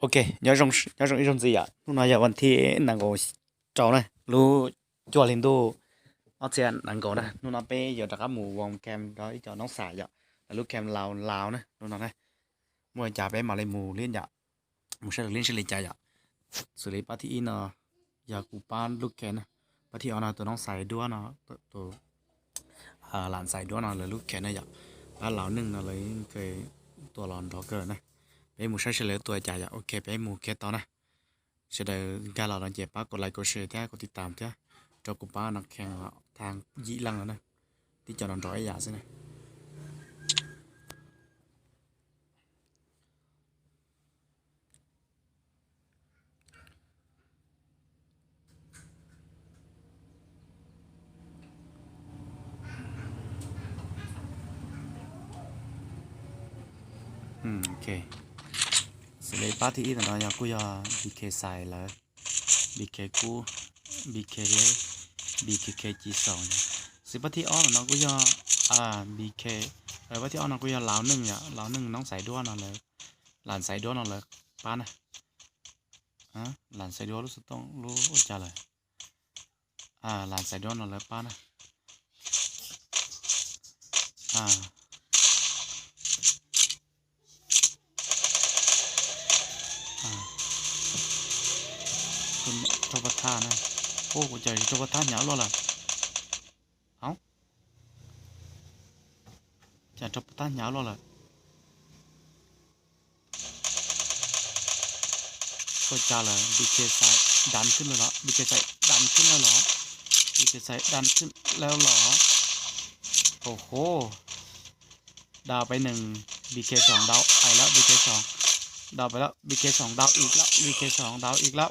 โอเคยาจงยาจงอีจงสิยานู่นน่ะยาวันที่นังโกจองนะรู้จัวลินดูเอาเสียนังโกนะนู่นน่ะไปอยู่ตะกับหมู่วงแคมก็อีจอน้องสายยาแล้วลูกแคมลาวลาวนะนู่นน่ะนะมวยจ่าไปมาเลยหมู่เล่นอย่าหมู่เชลเลี้ยนเชลิจ่ายสุริปาที่อินเนาะอยากูปานลูกแคมนะปาที่เอาน่ะตัวน้องสายด้วยนะตัวหลานสายด้วยนะเลยลูกแคมนะยาบ้านเหล่านึงนะเลยเคยตัวหลอนทอกเกอร์นะ bé mù sáng sẽ lỡ tuổi chạy ok, bé mù kế tao nè. Sẽ đợi ga là nó dẹp bác còn lại có sự thế có tí tạm thế. Cho cô bác nó khen là thang dĩ lăng rồi nè. Tí cho nó rõ giả thế này Okay. สเลยป้าที่อีตอนนั้กูยาบีเคใส่แล้วบีเคกูบีเคเล่บีเคเคจีสองสิป้าที่อ้อมน้องกูยาอ่าบีเคเออป้าที่อ้อมน้องกูยาเหลาหนึ่งเนี่ยเหลาหนึ่งน้องใส่ด้วนนั่นเลยหลานใส่ด้วนนั่นเลยป้านะฮะหลานใส่ด้วนรู้สึกต้องรู้อุจจาเลยอ่าหลานใส่ด้วนนั่นเลยป้านะอ่า นเหนียวแล้วล่ะเอ้าจะเจ้าประธานเหนียวแล้วล่ะก็จะเลยบีเคใส่ดันขึ้นแล้วเหรอบีเคใส่ดันขึ้นแล้วเหรอบีเคใส่ดันขึ้นแล้วเหรอโอ้โหดาวไปหนึ่งบีเคสองดาวไปแล้วบีเคสองดาวไปแล้วบีเคสองดาวอีกแล้วบีเคสองดาวอีกแล้ว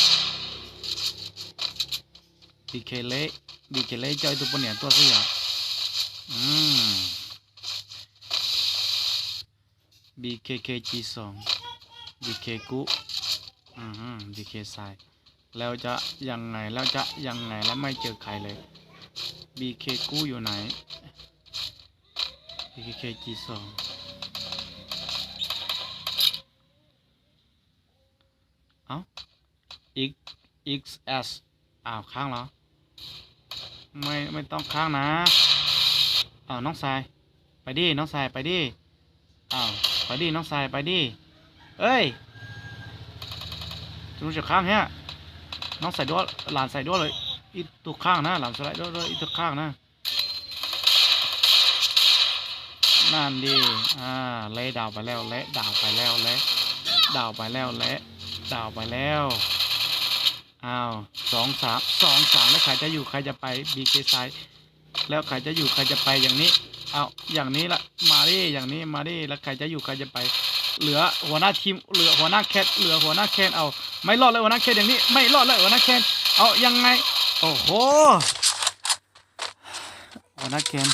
แกล้งเกินใช่ไหมตัวเกมเราเจยอเดียคือตือพลาดเกมเป็นจีสิเจเหล่เกมเป็นจีละพลาดเป็นจีสิเจจิตเตาเนี่ยเหล่ยิ่งยิ่งแมนเจ้าใช่ไหม BK เละ BK เละเจ้าตัวปนเนี่ยตัวสิอะอืม BKKG สอง BK กุอืม BK สายแล้วจะยังไงแล้วจะยังไงแล้วไม่เจอใครเลย BK กุอยู่ไหน BKKG สองเอ้า X XS อ้าวค้างเหรอ ไม่ไม่ต้องค้างนะอ้าวน้องทราย ไปดิน้องทรายไปดิอ้าวไปดิน้องทรายไปดิเอ้ยจะรู้จักค้างเฮียน้องใส่ด้วยหลานใส่ด้วยเลยอีตัวข้างนะหลานใส่ด้วยด้วยอีตัวข้างนะนั่นดิอ่าเละดาวไปแล้วเละดาวไปแล้วเละดาวไปแล้วเละดาวไปแล้ว อ้าวสองสามสองสามแล้วใครจะอยู่ใครจะไปบีเคไซแล้วใครจะอยู่ใครจะไปอย่างนี้เอาอย่างนี้ละมาดิอย่างนี้มาดิแล้วใครจะอยู่ใครจะไป เหลือหัวหน้าทีมเหลือหัวหน้าแคทเหลือหัวหน้าแคนเอาไม่รอดเลยหัวหน้าแคนอย่างนี้ ไม่รอดเลยหัวหน้าแคนเอายังไงโอ้โหหัวหน้าแคน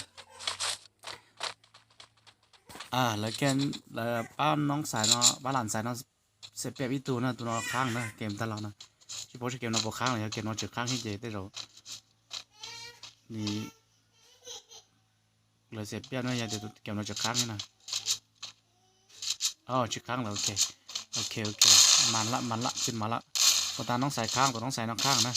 อ่าแล้วแกนแล้วป้าน้องสายเนาะป้าหลานสายเนาะเสร็จเปียบอีตูนะตัวเนาะข้างนะเกมตลอดนะ chứ bố sẽ kêu nó vào kháng này kêu nó trực kháng hết gì tới rồi thì lời sẽ biết nó giờ thì kêu nó trực kháng thế nào oh trực kháng là ok ok ok màn lắm màn lắm xin màn lắm còn ta nó xài kháng còn nó xài nó kháng nè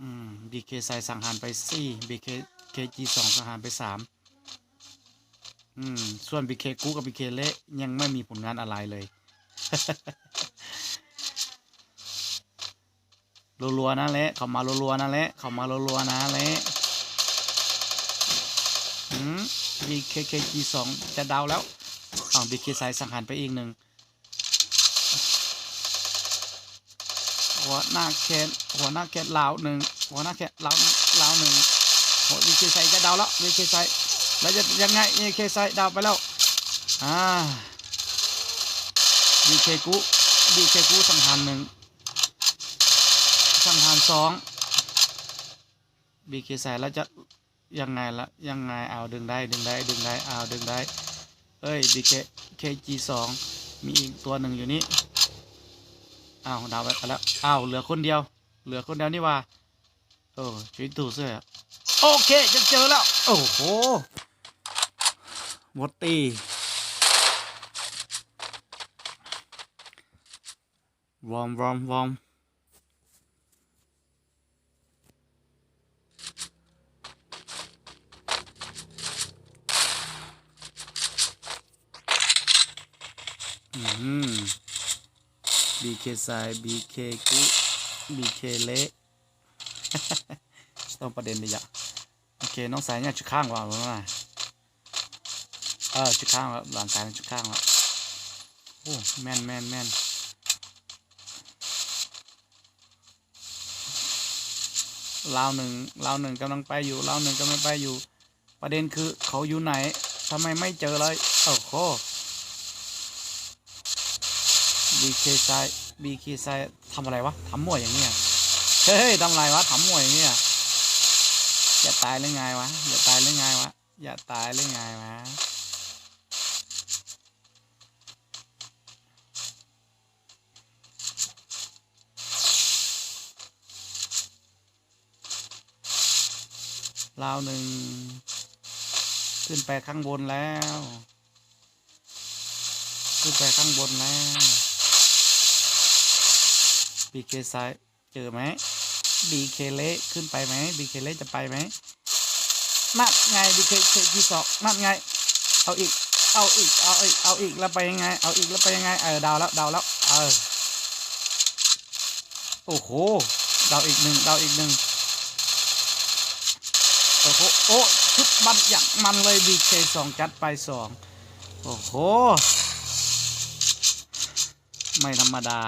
um, BK ใส่สังหารไปสี่ BK KG สองสังหารไปสามอืม ส่วน BK กูกับ BK เละยังไม่มีผลงานอะไรเลย รัวๆนะเละเข้ามารัวๆนะเละเข้ามารัวๆนะเละอืม BKKG สองจะดาวแล้วอ้าว BK สายสังหารไปอีกหนึ่งหัวหน้าแคนหัวหน้าแคนลาวหนึ่งหัวหน้าแคนลาวลาวหนึ่งหัว BK สายจะดาวแล้ว BK สายแล้วจะยังไง BK สายดาวไปแล้วอ่า BK กู BK กูสังหารหนึ่ง สังหารสองบีเคใส่แล้วจะยังไงละยังไงเอาดึงได้ดึงได้ดึงได้เอาดึงได้เอ้ยบีเคเคจีสองมีอีกตัวหนึ่งอยู่นี่อ้าวดาวไปแล้วอ้าวเหลือคนเดียว เหลือคนเดียวนี่ว่าโอ้ช่วยตู่เสื้อโอเคจะเจอแล้ว โอ้โหหมดตีวอมวอมวอืม BK สาย BK กุ BK เละต้องประเด็นเลยอะโอเคน้องสายเนี่ยชุดข้างว่าหรือว่าเออชุดข้างแล้วหลังกายเป็นชุดข้างแล้วโอ้แม่นแม่นแม่นลาวหนึ่งลาวหนึ่งกำลังไปอยู่ลาวหนึ่งกำลังไปอยู่ ประเด็นคือเขาอยู่ไหนทำไมไม่เจอเลยโอ้โห BK ไซ BK ไซทำอะไรวะทำมั่วอย่างเนี้ยเฮ้ยทำอะไรวะทำมั่วอย่างเนี้ยอย่าตายหรือไงวะอย่าตายหรือไงวะอย่าตายหรือไงวะลาวหนึ่งขึ้นไปข้างบนแล้ว ขึ้นไปข้างบนแล้ว บีเคซ้ายเจอไหมบีเคเละขึ้นไปไหมบีเคเละจะไปไหมนั่นไงบีเคเคที่สองนั่นไง เอาอีก เอาอีก เอาอีก เอาอีก แล้วไปยังไง เอาอีกแล้วไปยังไง เออดาวแล้วดาวแล้ว เออ โอ้โห ดาวอีกหนึ่งดาวอีกหนึ่งโอ้โห โอ้ชุดบันอย่างมันเลยบีเคสองจัดไปสองโอ้โห ไม่ธรรมดา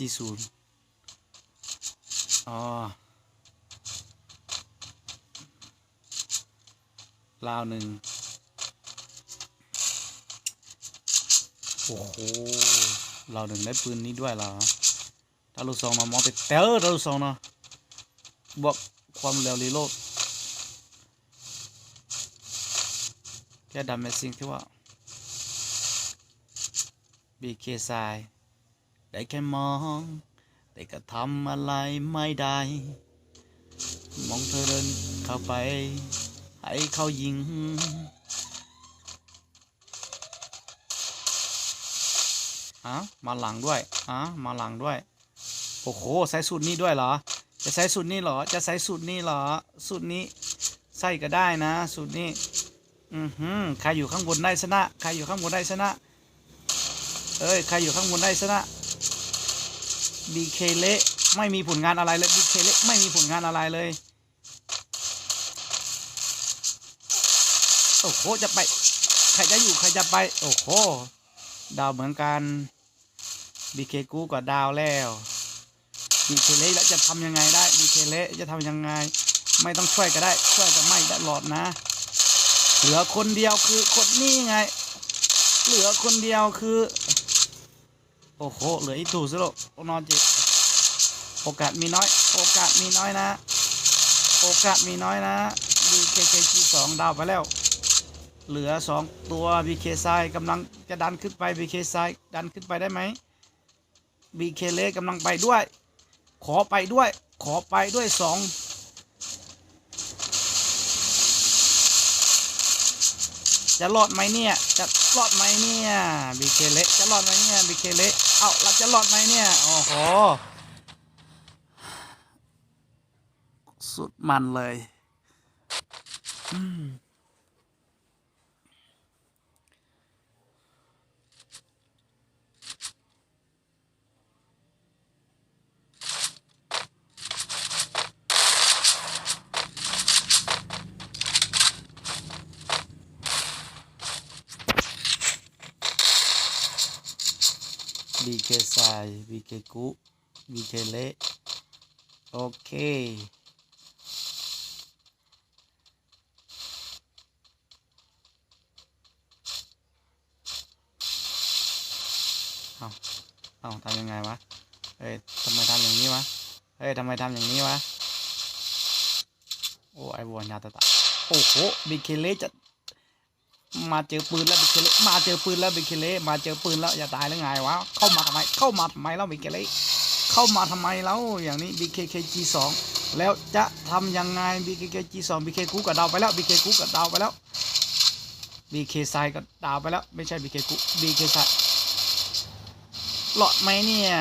สี่ศูนย์อ๋อลาวหนึ่งโอ้โหลาวหนึ่งได้ปืนนี้ด้วยเหรอถ้าลูกซองมามองไปเตอถ้าลูกซองเนาะบวกความเร็วรีโหลดแค่ดำเป็นสิ่งที่ว่า BK สาย ได้แค่มอง แต่ก็ทำอะไรไม่ได้ มองเธอเดินเข้าไป ให้เขายิง อะ มาหลังด้วย อะ มาหลังด้วย โอ้โห ใส่สูตรนี้ด้วยเหรอ จะใส่สูตรนี้เหรอ จะใส่สูตรนี้เหรอ สูตรนี้ ใส่ก็ได้นะ สูตรนี้ อือหือใครอยู่ข้างบนได้ชนะ ใครอยู่ข้างบนได้ชนะ เอ้ย ใครอยู่ข้างบนได้ชนะ บีเคเละไม่มีผลงานอะไรเลยบีเคเละไม่มีผลงานอะไรเลย โอ้โห จะไป ใครจะอยู่ใครจะไป โอ้โห ดาวเหมือนกันบีเคกูก็ดาวแล้วบีเคเละแล้วจะทำยังไงได้บีเคเละจะทำยังไง ไม่ต้องช่วยก็ได้ ช่วยก็ไม่ตลอดนะ เหลือคนเดียวคือคนนี้ไง เหลือคนเดียวคือ โอ้โห เหลืออีตู่สิลูกโอนอนจิโอกาสมีน้อย โอกาสมีน้อยนะ โอกาสมีน้อยนะ BKKG สองดาวไปแล้ว เหลือสองตัว BK ไซกำลังจะดันขึ้นไป BK ไซดันขึ้นไปได้ไหม BK เล็กกำลังไปด้วย ขอไปด้วย ขอไปด้วยสอง จะรอดไหมเนี่ย จะรอดไหมเนี่ยบีเคเละจะรอดไหมเนี่ยบีเคเละเอ้าเราจะรอดไหมเนี่ย โอ้โห สุดมันเลย อืม บีเคไซบีเคกุบีเคเละโอเคเอาเอาทำยังไงวะเอ้ยทำไมทำอย่างนี้วะ เฮ้ยทำไมทำอย่างนี้วะ โอ้ไอวัวญาตะตะโอ้โหบิเคเลจะ มาเจอปืนแล้วบิเคเลมาเจอปืนแล้วบิเคเลมาเจอปืนแล้วอย่าตายแล้วไงวะเข้ามาทำไมเข้ามาทำไมแล้วบิเคเลเข้ามาทำไมแล้วอย่างนี้ BKKG2 แล้วจะทำยังไง BKKG2 BK กูกับดาวไปแล้ว BK กูกับดาวไปแล้ว BK ไซกับดาวไปแล้วไม่ใช่ BK กู BK ไซหลอดไหมเนี่ย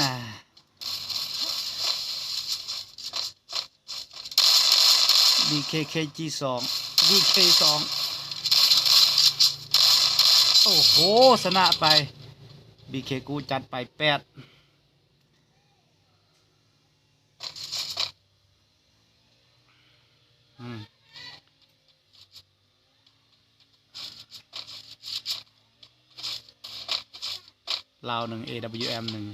BKKG2 BK2 โอ้ โหชนะไป BK กูจัดไปแปดลาวหนึ่ง AWM หนึ่ง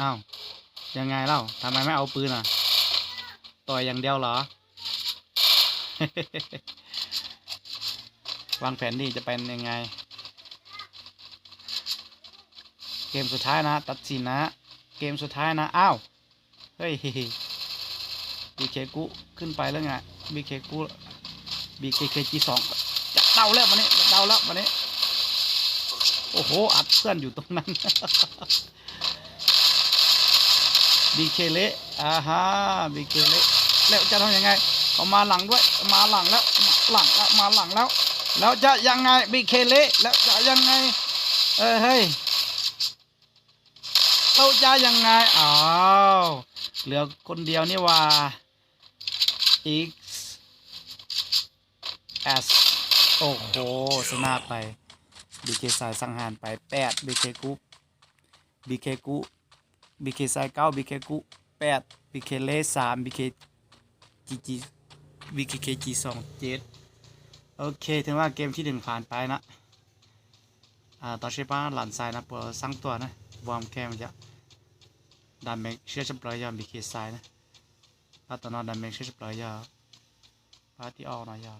อ้าว ยังไงเล่าทำไมไม่เอาปืนอะ ต่อยอย่างเดียวเหรอ วางแผนดีจะเป็นยังไง เกมสุดท้ายนะ ตัดสินนะ เกมสุดท้ายนะ อ้าว เฮ้ยบีเคกุขึ้นไปแล้วไงบีเคกุบีเคเคจีสองจะเดาแล้ววันนี้จะเดาแล้ววันนี้ โอ้โห อัดเพื่อนอยู่ตรงนั้นบีเคเละอ่าฮะบีเคเละแล้วจะทำยังไง เขามาหลังด้วย มาหลังแล้วหลังแล้วมาหลังแล้ว แล้วจะยังไงบีเคเละแล้วจะยังไง เออเฮ้ยเราจะยังไงอ้าวเหลือคนเดียวนี่ว่า x s โอ้โหชนะไป BK สายสังหารไป8 BK กุ๊ BK กุ BK สาย9 BK กุ8 BK เล3 BK GG BKK G 2 7โอเค ถึงว่าเกมที่หนึ่งผ่านไปนะอ่าต่อใช่ปะหลานทรายนะปวดสร้างตัวนะวอร์มแคมจะดันเมกเชื่อจะปล่อยยาบีเคทรายนะป้าตอนนั้นดันเมกเชื่อจะปล่อยยาพาที่ออกหน่อยยา